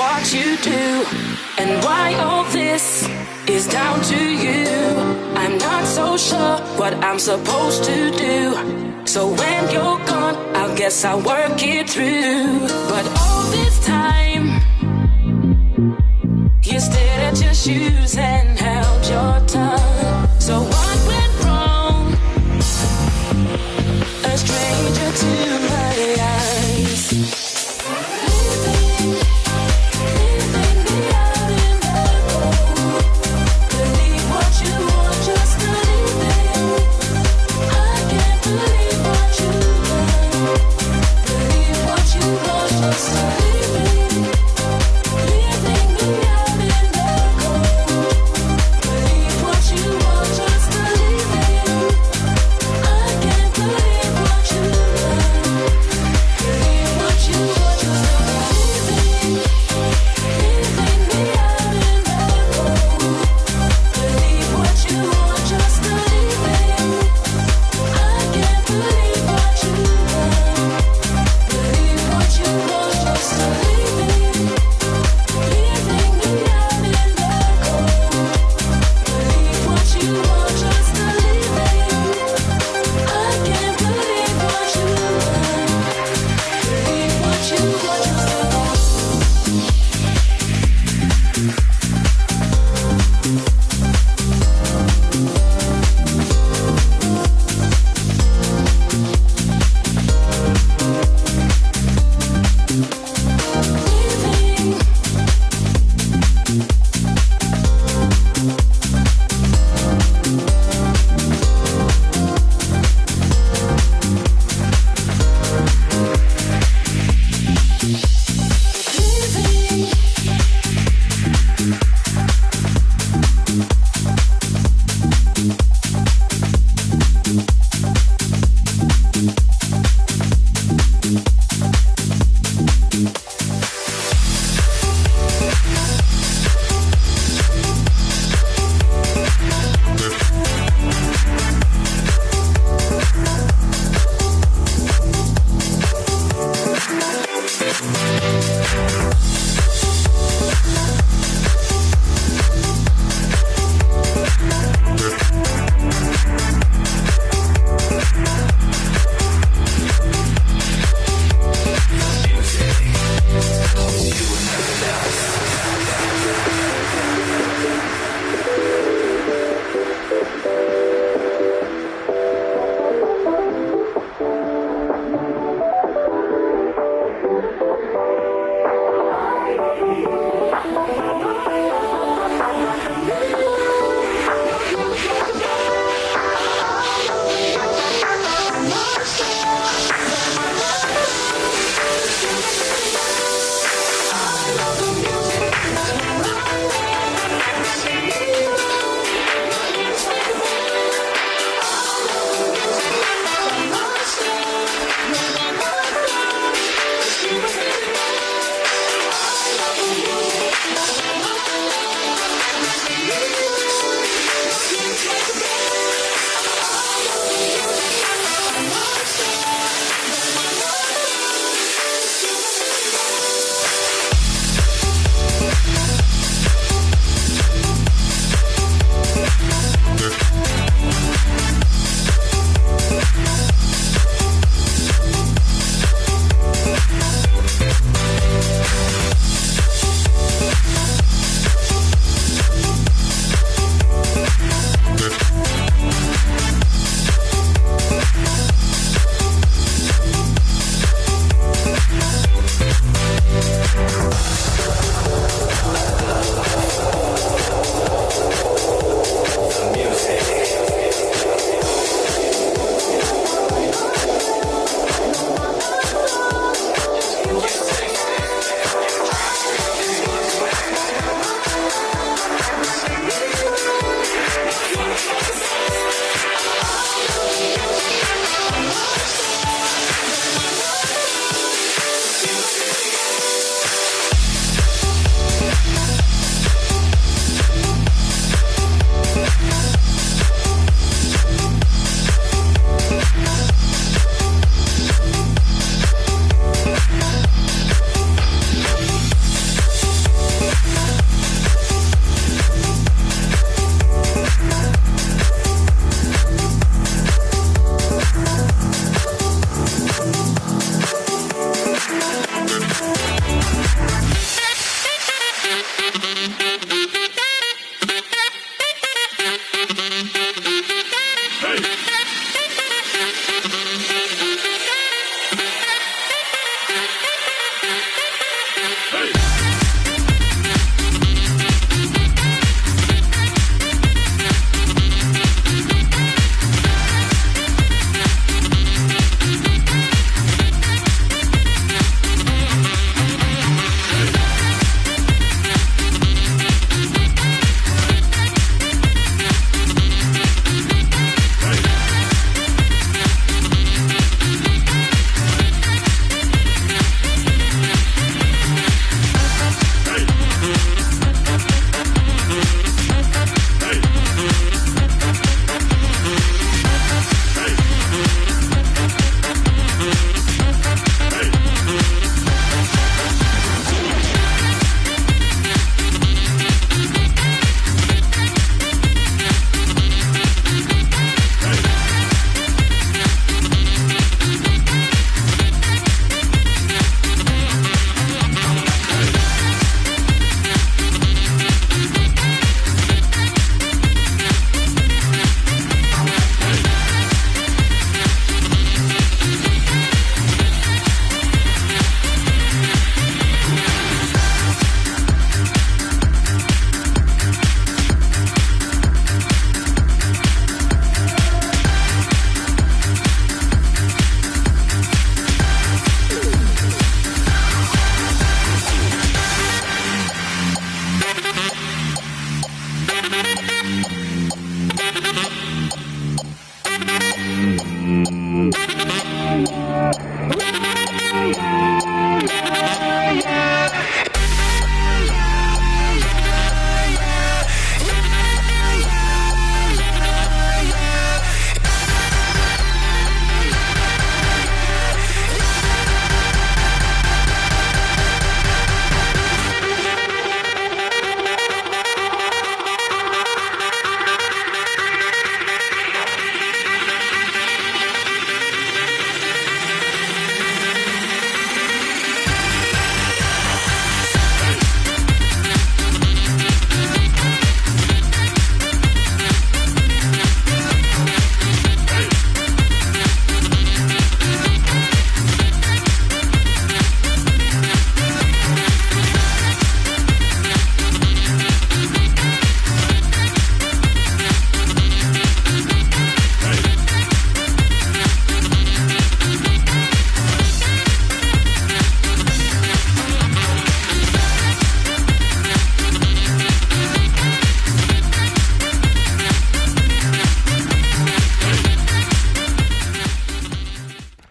what you do and why all this is down to you. I'm not so sure what I'm supposed to do. So when you're gone, I guess I'll work it through. But all this time, you stared at your shoes.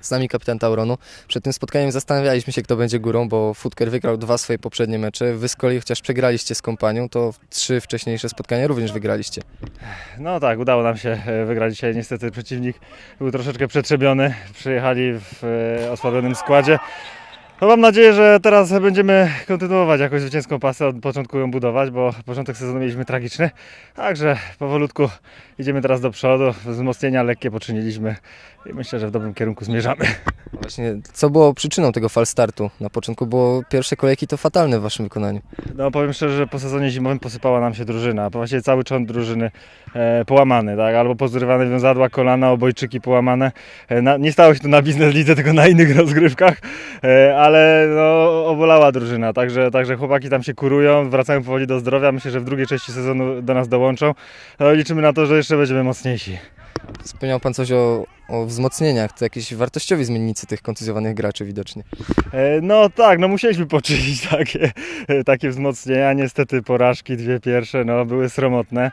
Z nami kapitan Tauronu. Przed tym spotkaniem zastanawialiśmy się, kto będzie górą, bo Futker wygrał dwa swoje poprzednie mecze. Wy z kolei, chociaż przegraliście z kompanią, to trzy wcześniejsze spotkania również wygraliście. No tak, udało nam się e, wygrać dzisiaj. Niestety przeciwnik był troszeczkę przetrzebiony. Przyjechali w e, osłabionym składzie. No mam nadzieję, że teraz będziemy kontynuować jakąś zwycięską pasę, od początku ją budować, bo początek sezonu mieliśmy tragiczny. Także powolutku idziemy teraz do przodu. Wzmocnienia lekkie poczyniliśmy i myślę, że w dobrym kierunku zmierzamy. No Właśnie, co było przyczyną tego falstartu? Na początku było pierwsze kolejki to fatalne w waszym wykonaniu. No powiem szczerze, że po sezonie zimowym posypała nam się drużyna. Właściwie cały cząt drużyny e, połamany, tak? Albo pozrywane wiązadła, kolana, obojczyki połamane. E, na, nie stało się to na biznes lidze, tylko na innych rozgrywkach, e, ale no, obolała drużyna. Także, także chłopaki tam się kurują, wracają powoli do zdrowia. Myślę, że w drugiej części sezonu do nas dołączą. No, liczymy na to, że jeszcze będziemy mocniejsi. Wspomniał pan coś o, o wzmocnieniach, to jakieś wartościowi zmiennicy tych kontuzjowanych graczy widocznie. E, No tak, no musieliśmy poczynić takie, takie wzmocnienia. Niestety porażki, dwie pierwsze, no były sromotne.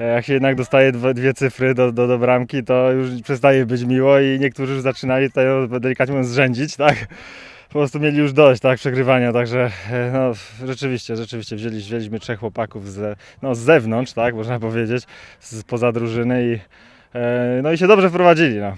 E, Jak się jednak dostaje dwa- dwie cyfry do, do, do bramki, to już przestaje być miło i niektórzy już zaczynali tutaj no, delikatnie mówiąc zrzędzić, tak? Po prostu mieli już dość, tak, przegrywania, także e, no, rzeczywiście, rzeczywiście wzięli, wzięliśmy trzech chłopaków z, no, z zewnątrz, tak, można powiedzieć, z, poza drużyny i, e, no i się dobrze wprowadzili, no.